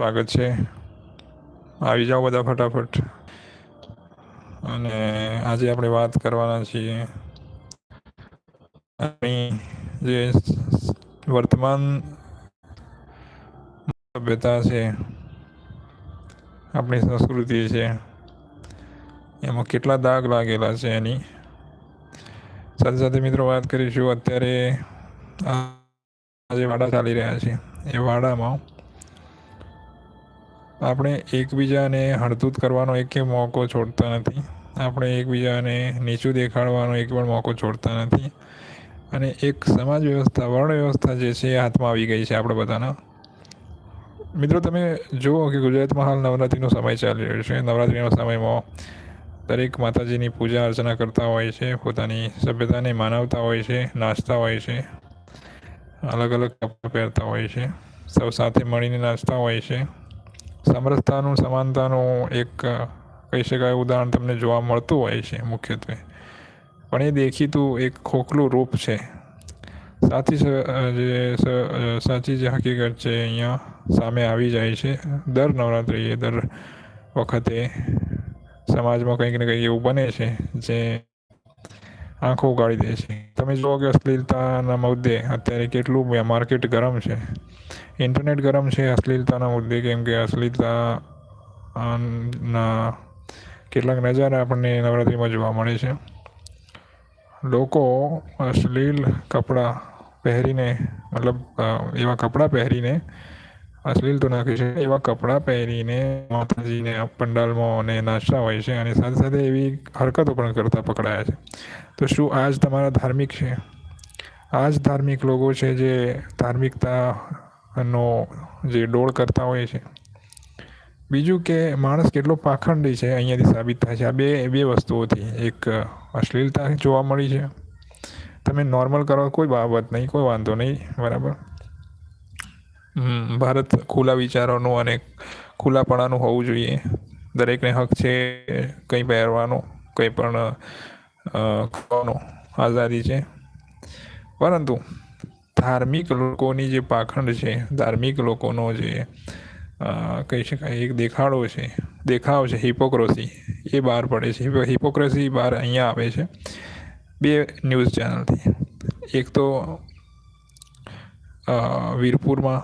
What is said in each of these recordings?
સ્વાગત છે. આવી જાઓ બધા ફટાફટ. અને આજે આપણે વાત કરવાના છીએ જે વર્તમાન સભ્યતા છે, આપણી સંસ્કૃતિ છે, એમાં કેટલા દાગ લાગેલા છે એની. સાથે સાથે મિત્રો વાત કરીશું, અત્યારે આજે વાડા ચાલી રહ્યા છે, એ વાડામાં આપણે એકબીજાને હડતૂત કરવાનો એક મોકો છોડતા નથી. આપણે એકબીજાને નીચું દેખાડવાનો એક પણ મોકો છોડતા નથી. અને એક સમાજ વ્યવસ્થા, વર્ણ વ્યવસ્થા જે છે એ હાથમાં આવી ગઈ છે આપણે બધાના. મિત્રો, તમે જુઓ કે ગુજરાતમાં હાલ નવરાત્રિનો સમય ચાલી રહ્યો છે. નવરાત્રિના સમયમાં દરેક માતાજીની પૂજા અર્ચના કરતા હોય છે, પોતાની સભ્યતાને માનવતા હોય છે, નાચતા હોય છે, અલગ અલગ કપડાં પહેરતા હોય છે, સૌ સાથે મળીને નાચતા હોય છે. સમરસતાનું, સમાનતાનું એક કહી શકાય, ઉદાહરણ તમને જોવા મળતું હોય છે મુખ્યત્વે. પણ એ દેખીતું એક ખોખલું રૂપ છે. સાચી જે સાચી જે હકીકત છે અહીંયા સામે આવી જાય છે. દર નવરાત્રિએ, દર વખતે સમાજમાં કંઈક ને કંઈક એવું બને છે જે આંખો ઉગાડી દે છે. તમે જુઓ કે અશ્લીલતાના મુદ્દે અત્યારે કેટલું માર્કેટ ગરમ છે. ઇન્ટરનેટ ગરમ છે, અશ્લીલતાના મુદ્દે કેમ કે અશ્લીલતા ના કેટલાક નજારા આપણને નવરાત્રિમાં જોવા મળે છે. લોકો અશ્લીલ કપડાં પહેરીને, મતલબ એવા કપડાં પહેરીને અશ્લીલ તો નાખે છે, એવા કપડાં પહેરીને માતાજીને પંડાલમાં અને નાચતા હોય છે અને સાથે સાથે એવી હરકતો પણ કરતા પકડાયા છે. તો શું આ જ તમારા ધાર્મિક છે? આ જ ધાર્મિક લોકો છે જે ધાર્મિકતા નો જે ડોળ કરતા હોય છે. બીજું કે માણસ કેટલો પાખંડી છે અહીંયાથી સાબિત થાય છે. આ બે બે વસ્તુઓથી. એક અશ્લીલતા જોવા મળી છે. તમે નોર્મલ કરો કોઈ બાબત નહીં, કોઈ વાંધો નહીં, બરાબર? ભારત ખુલ્લા વિચારોનું અને ખુલ્લાપણાનું હોવું જોઈએ. દરેકને હક છે કંઈ પહેરવાનો, કંઈ પણ આઝાદી છે. પરંતુ ધાર્મિક લોકોની જે પાખંડ છે, ધાર્મિક લોકોનો જે કહી શકાય, એક દેખાડો છે, દેખાવ છે હિપોક્રેસી એ બહાર પડે છે. હિપોક્રેસી બહાર અહીંયા આવે છે. બે ન્યૂઝ ચેનલથી એક તો વીરપુરમાં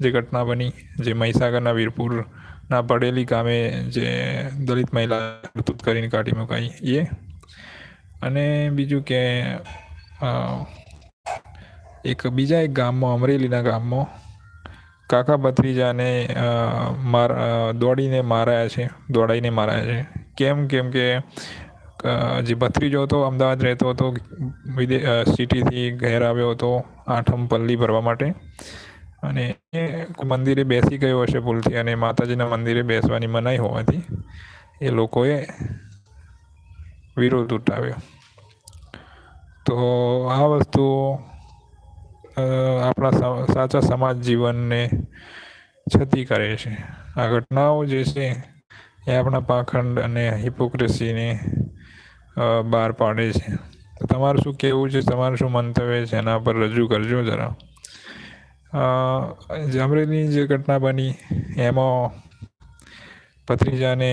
જે ઘટના બની, જે મહીસાગરના વીરપુરના પડેલી ગામે જે દલિત મહિલા કરીને કાઢી મુકાઈ એ. અને બીજું કે એક બીજા એક ગામમાં, અમરેલીના ગામમાં, કાકા ભત્રીજાને માર દોડીને મારાયા છે, દોડાઈને મારાયા છે. કેમ? કેમ કે જે ભત્રીજો હતો, અમદાવાદ રહેતો હતો, વિદે સિટીથી ઘેર આવ્યો હતો, આઠમ પલ્લી ભરવા માટે. અને એ મંદિરે બેસી ગયો હશે ભૂલથી અને માતાજીના મંદિરે બેસવાની મનાઈ હોવાથી એ લોકોએ વિરોધ ઉઠાવ્યો. તો આ વસ્તુ આપણા સાચા સમાજ જીવનને છતી કરે છે. આ ઘટનાઓ જે છે, એ આપણા પાખંડ અને હિપોક્રેસીને બહાર પાડે છે. તમારું શું કહેવું છે? તમારું શું મંતવ્ય છે? એના પર રજૂ કરજો જરા. જામરેલીની જે ઘટના બની, એમાં ભત્રીજાને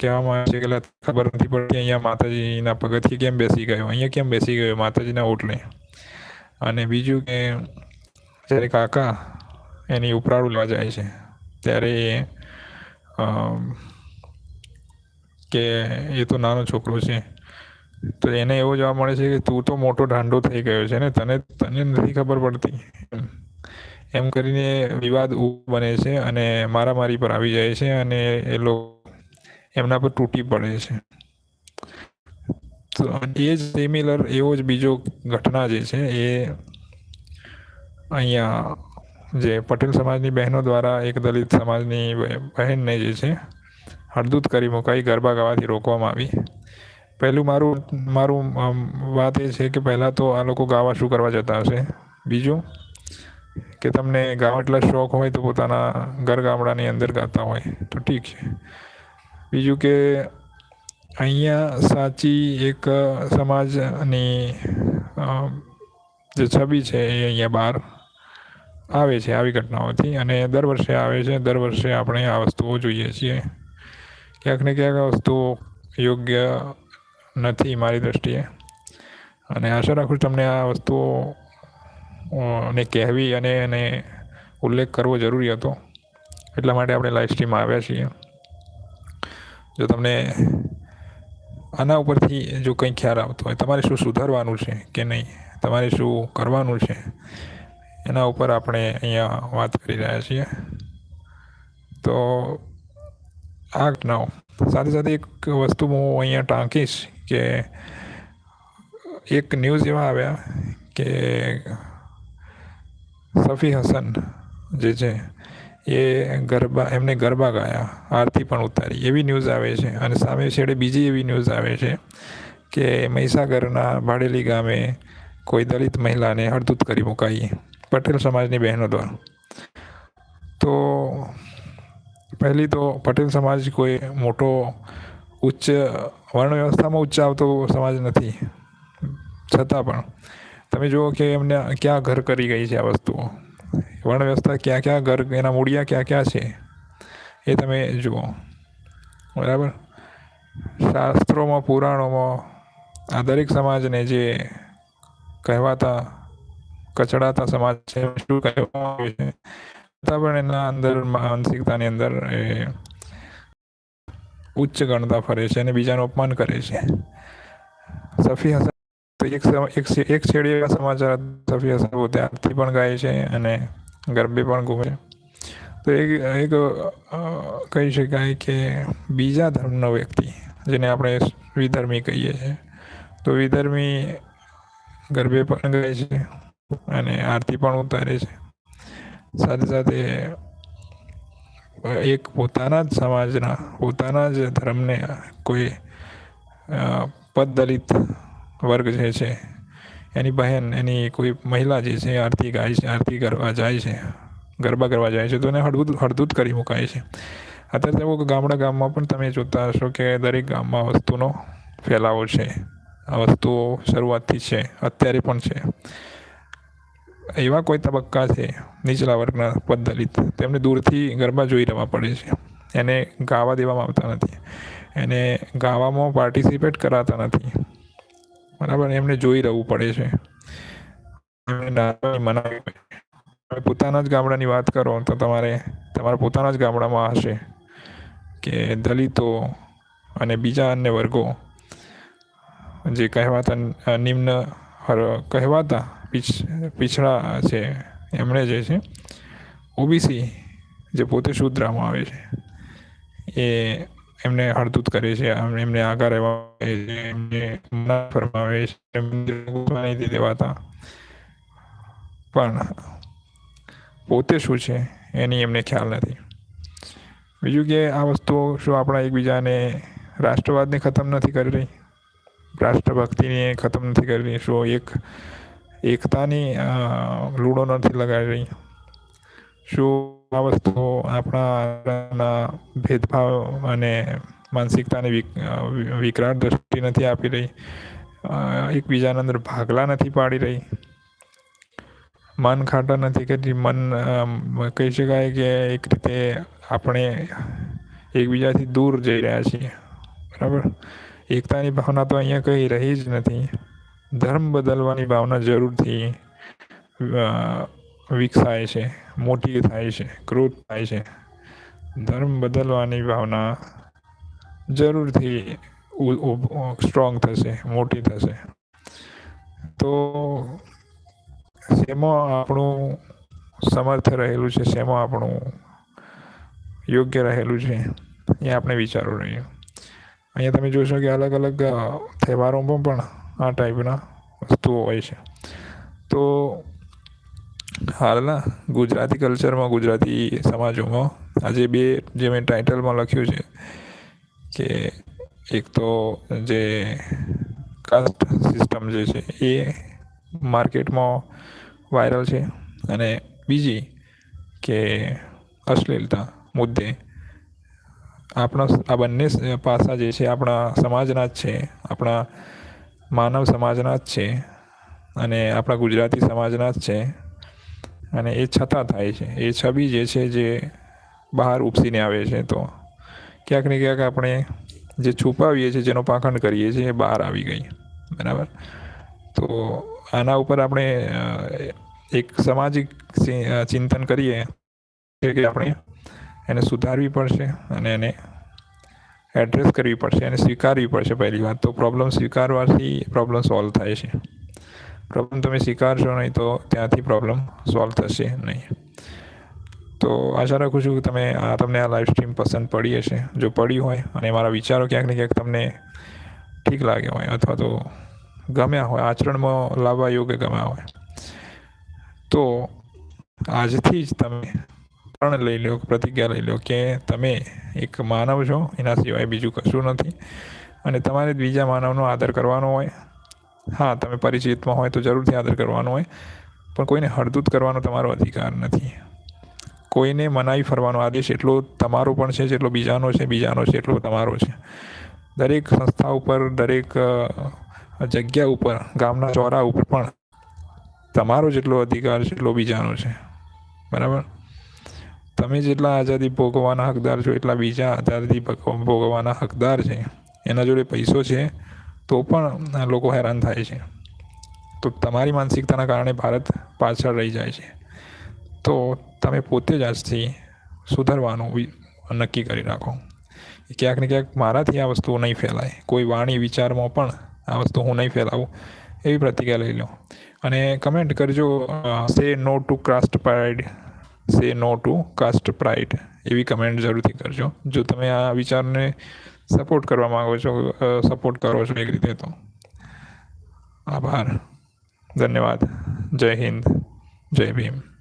કહેવામાં આવે છે કે ખબર નથી પડતી અહીંયા માતાજીના પગથિયે કેમ બેસી ગયો? અહીંયા કેમ બેસી ગયો માતાજીના ઓટલે? અને બીજું કે જ્યારે કાકા એની ઉપરાળું લેવા જાય છે, ત્યારે કે એ તો નાનો છોકરો છે, તો એને એવો જોવા મળે છે કે તું તો મોટો ઢાંડો થઈ ગયો છે ને, તને તને નથી ખબર પડતી. એમ કરીને વિવાદ બને છે અને મારામારી પર આવી જાય છે અને એ લોકો એમના પર તૂટી પડે છે. એ જ સિમિલર એવો જ બીજો ઘટના જે છે એ અહીંયા જે પટેલ સમાજની બહેનો દ્વારા એક દલિત સમાજની બહેનને જે છે હળદૂત કરી મુકાઈ, ગરબા ગાવાથી રોકવામાં આવી. પહેલું મારું મારું વાત એ છે કે પહેલાં તો આ લોકો ગાવા શું કરવા જતા હશે. બીજું કે તમને ગાવા એટલા શોખ હોય તો પોતાના ઘર ગામડાની અંદર ગાતા હોય તો ઠીક છે. બીજું કે અહીંયા સાચી એક સમાજની જે છબી છે એ અહીંયા બહાર આવે છે આવી ઘટનાઓથી અને દર વર્ષે આવે છે. દર વર્ષે આપણે આ વસ્તુઓ જોઈએ છીએ. ક્યાંક ને ક્યાંક આ વસ્તુઓ યોગ્ય નથી મારી દ્રષ્ટિએ. અને આશા રાખું છું તમને આ વસ્તુઓ ને કહેવી અને એને ઉલ્લેખ કરવો જરૂરી હતો. એટલા માટે આપણે લાઈવ સ્ટ્રીમમાં આવ્યા છીએ. જો તમને આના ઉપરથી જો કંઈ ખ્યાલ આવતો હોય, તમારે શું સુધારવાનું છે કે નહીં? તમારે શું કરવાનું છે? એના ઉપર આપણે અહીંયા વાત કરી રહ્યા છીએ. તો આ ઘટનાઓ સાથે સાથે એક વસ્તુ હું અહીંયા ટાંકીશ કે એક ન્યૂઝ એવા આવ્યા કે સફી હસન જે છે એ ગરબા, એમને ગરબા ગાયા, આરતી પણ ઉતારી. એવી ન્યૂઝ આવે છે અને સામે છેડે બીજી એવી ન્યૂઝ આવે છે કે મહીસાગરના ભાડેલી ગામે કોઈ દલિત મહિલાને હળદૂત કરી મુકાઈ. પટેલ સમાજની બહેનો દ્વારા. તો પહેલી તો પટેલ સમાજ કોઈ મોટો ઉચ્ચ વર્ણ વ્યવસ્થામાં ઉચ્ચ આવતો સમાજ નથી. છતાં પણ તમે જુઓ કે એમને ક્યાં ઘર કરી ગઈ છે આ વસ્તુઓ. વર્ણ વ્યવસ્થા ક્યાં ક્યાં, ઘર એના મૂળિયા ક્યાં ક્યાં છે, એ તમે જુઓ. બરાબર? શાસ્ત્રોમાં, પુરાણોમાં આ દરેક સમાજને જે કહેવાતા, કચડાતા સમાજ છે શું કહેવામાં આવે છે? છતાં પણ એના અંદર માનસિકતાની અંદર એ ઉચ્ચ ગણતા ફરે છે અને બીજાનું અપમાન કરે છે. સફી હસન એક એક છેડી સમાચાર સફિયા સાહેબ આરતી પણ ગાય છે અને ગરબે પણ ઘૂમે છે. તો એક એક કહી શકાય કે બીજા ધર્મનો વ્યક્તિ, જેને આપણે વિધર્મી કહીએ છીએ, તો વિધર્મી ગરબે પણ ગાય છે અને આરતી પણ ઉતારે છે. સાથે સાથે એક પોતાના જ સમાજના, પોતાના જ ધર્મને કોઈ પદ પદદલિત વર્ગ જે છે, એની બહેન, એની કોઈ મહિલા જે છે, આરતી ગાય છે, આરતી કરવા જાય છે, ગરબા કરવા જાય છે, તો એને હળદૂત હળદૂત કરી મુકાય છે. અત્યારે તેઓ ગામડા ગામમાં પણ તમે જોતા હશો કે દરેક ગામમાં વસ્તુનો ફેલાવો છે. આ વસ્તુઓ શરૂઆતથી છે, અત્યારે પણ છે. એવા કોઈ તબક્કા છે, નીચલા વર્ગના પદદલિત તેમને દૂરથી ગરબા જોઈ રહેવા પડે છે. એને ગાવા દેવામાં આવતા નથી. એને ગાવામાં પાર્ટિસિપેટ કરાતા નથી. બરાબર એમને જોઈ રહેવું પડે છે. પોતાના જ ગામડાની વાત કરો તો તમારે, તમારા પોતાના જ ગામડામાં હશે કે દલિતો અને બીજા અન્ય વર્ગો જે કહેવાતા નિમ્ન કહેવાતા પીછ, પીછડા છે, એમણે જે છે, ઓબીસી જે પોતે શુદ્રામાં આવે છે, એ એમને હળદૂત કરે છે, એમને આગળ રહેવા એમને મના ફરમાવે છે નથી દેવાતા. પણ પોતે શું છે એની એમને ખ્યાલ નથી. બીજું કે આ વસ્તુઓ શું આપણા એકબીજાને રાષ્ટ્રવાદને ખતમ નથી કરી રહી? રાષ્ટ્રભક્તિને ખતમ નથી કરી રહી? શું એક એકતાની લૂડો નથી લગાડી રહી? શું આ વસ્તુઓ આપણા ભેદભાવ અને માનસિકતાને વિક- વિકરાળ દ્રષ્ટિ નથી આપી રહી. એકબીજાના અંદર ભાગલા નથી પાડી રહી. મન ખાટા નથી કરતી. મન કહી શકાય કે એક રીતે આપણે એકબીજાથી દૂર જઈ રહ્યા છીએ. બરાબર? એકતાની ભાવના તો અહીંયા કંઈ રહી જ નથી. ધર્મ બદલવાની ભાવના જરૂરથી વિકસાય છે, મોટી થાય છે ક્રોધ થાય છે. ધર્મ બદલવાની ભાવના જરૂરથી સ્ટ્રોંગ થશે, મોટી થશે. તો શેમાં આપણું સમર્થ રહેલું છે, શેમાં આપણું યોગ્ય રહેલું છે, એ આપણે વિચારવું જોઈએ અહીંયા તમે જોશો કે અલગ અલગ તહેવારોમાં પણ આ ટાઈપના વસ્તુઓ હોય છે. તો હાલના ગુજરાતી કલ્ચરમાં, ગુજરાતી સમાજોમાં આજે બે, જે મેં ટાઇટલમાં લખ્યું છે કે એક તો જે કાસ્ટ સિસ્ટમ જે છે એ માર્કેટમાં વાયરલ છે અને બીજી કે અશ્લીલતા મુદ્દે આપણા આ બંને પાસા જે છે આપણા સમાજના જ છે, આપણા માનવ સમાજના જ છે અને આપણા ગુજરાતી સમાજના જ છે. અને એ છતાં થાય છે. એ છબી જે છે જે બહાર ઉપસીને આવે છે, તો ક્યાંક ને ક્યાંક આપણે જે છુપાવીએ છીએ, જેનો પાખંડ કરીએ છીએ, એ બહાર આવી ગઈ. બરાબર? તો આના ઉપર આપણે એક સામાજિક ચિંતન કરીએ કે આપણે એને સુધારવી પડશે અને એને એડ્રેસ કરવી પડશે અને સ્વીકારવી પડશે પહેલી વાત. તો પ્રોબ્લેમ સ્વીકારવાથી પ્રોબ્લેમ સોલ્વ થાય છે. પ્રોબ્લેમ તમે સ્વીકારશો નહીં તો ત્યાંથી પ્રોબ્લેમ સોલ્વ થશે નહીં. તો આશા રાખું છું કે તમે, આ તમને આ લાઈવ સ્ટ્રીમ પસંદ પડી હશે. જો પડી હોય અને મારા વિચારો ક્યાંક ને ક્યાંક તમને ઠીક લાગ્યા હોય અથવા તો ગમ્યા હોય, આચરણમાં લાવવા યોગ્ય ગમ્યા હોય. તો આજથી જ તમે પણ લઈ લો, પ્રતિજ્ઞા લઈ લો કે તમે એક માનવ છો, એના સિવાય બીજું કશું નથી. અને તમારે બીજા માનવનો આદર કરવાનો હોય. હા, તમે પરિચિતમાં હોય તો જરૂરથી આદર કરવાનો હોય. પણ કોઈને હળદૂત કરવાનો તમારો અધિકાર નથી. કોઈને મનાઈ ફરવાનો આદેશ એટલો તમારો પણ છે જેટલો બીજાનો છે બીજાનો છે એટલો તમારો છે. દરેક સંસ્થા ઉપર, દરેક જગ્યા ઉપર, ગામના ચોરા ઉપર પણ તમારો જેટલો અધિકાર છે એટલો બીજાનો છે. બરાબર? તમે જેટલા આઝાદી ભોગવવાના હકદાર છો, એટલા બીજા આઝાદી ભોગવવાના હકદાર છે. એના જોડે પૈસો છે. તો પણ લોકો હેરાન થાય છે. તો તમારી માનસિકતાના કારણે ભારત પાછળ રહી જાય છે. તો તમે પોતે જ આજથી સુધારવાનું નક્કી કરી રાખો. ક્યાંક ને ક્યાંક મારાથી આ વસ્તુઓ નહીં ફેલાય. કોઈ વાણી વિચારમાં પણ આ વસ્તુ હું નહીં ફેલાવું એવી પ્રતિક્રિયા લઈ લો. અને કમેન્ટ કરજો સે નો to caste pride say no to caste pride એવી કમેન્ટ જરૂરથી કરજો. જો તમે આ વિચારને સપોર્ટ કરવા માગો છો સપોર્ટ કરો છો એક રીતે તો. આભાર. ધન્યવાદ. જય હિન્દ. જય ભીમ.